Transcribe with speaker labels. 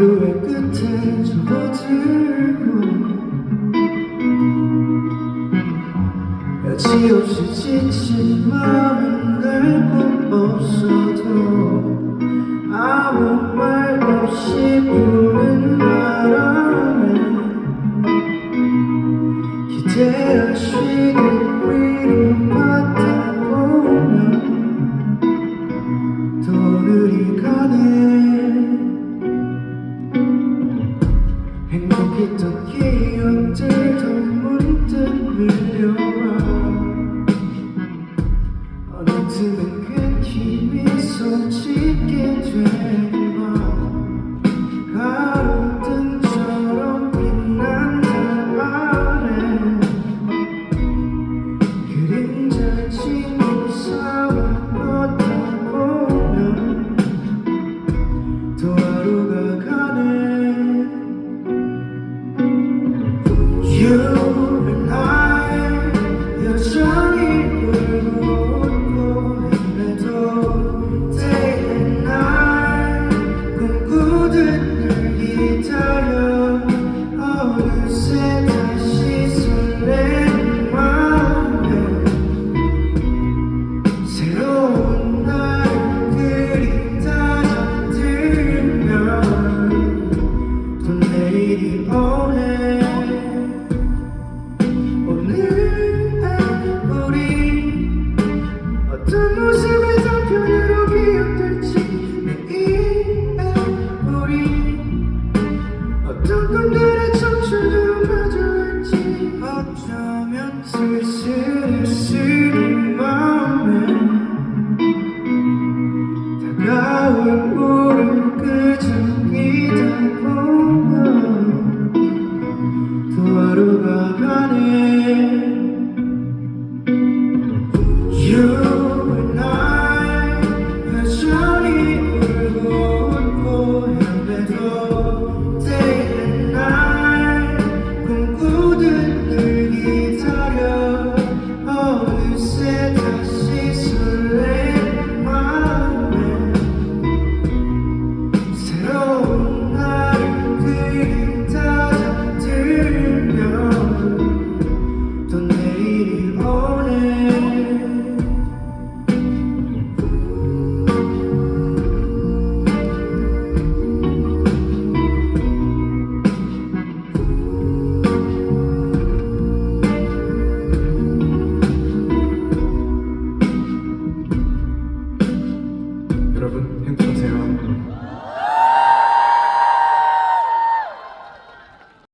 Speaker 1: 하루의 끝에 접어들고 여지없이 지친 마음은 날곳 없어도 아무 말 없이 부는 바람에 기대하시 행복했던 기억들도 문득 밀려와 어느 틈엔 괜히 미소 짓게 밤 가로등처럼 빛난 달 아래 그림자 지는 싸움 걷다 보면 또 하루가 어떤 꿈들의 청춘으로 마주할지 어쩌면 슬슬 쓰린 마음에 다가올 우릴 끄적이다 보면 또 하루가 가네
Speaker 2: 행복하세요.